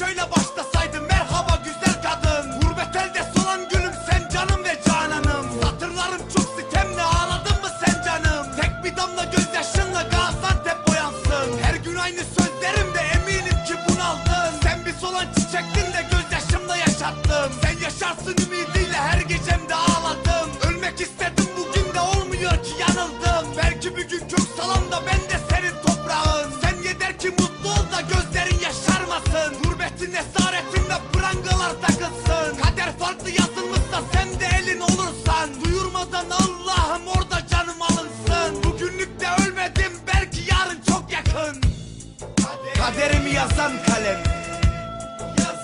şöyle başlasaydı merhaba güzel kadın. Gurbet elde solan gülüm sen canım ve cananım. Satırlarım çok sitemle ağladın mı sen canım? Tek bir damla gözyaşınla Gaziantep boyansın. Her gün aynı sözlerimde eminim ki bunaldın. Sen bir solan çiçektin de göz nazar takılsın. Kader farklı yazılmışsa sen de elin olursan. Duyurmadan Allah'ım orada canım alınsın. Bugünlük de ölmedim belki yarın çok yakın. Kaderimi yazan kalem.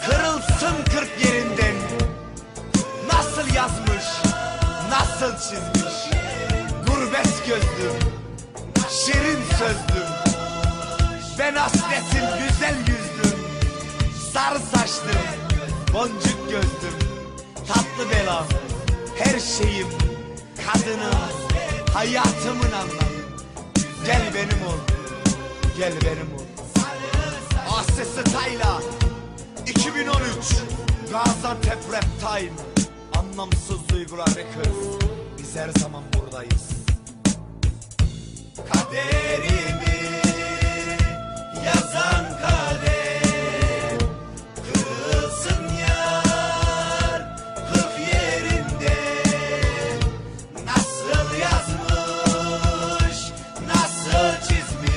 Kırılsın kırk yerinden. Nasıl yazmış Nasıl çizmiş? Gurbet gözlüm Şirin sözlüm. Ben asletim güzel yüzlüm. Boncuk gözlüm Tatlı belam Her şeyim Kadınım Hayatımın anlamı. Gel benim ol Gel benim ol Asesi Tayla 2013 Gaziantep Rap Time. Anlamsız duygular Records Biz her zaman buradayız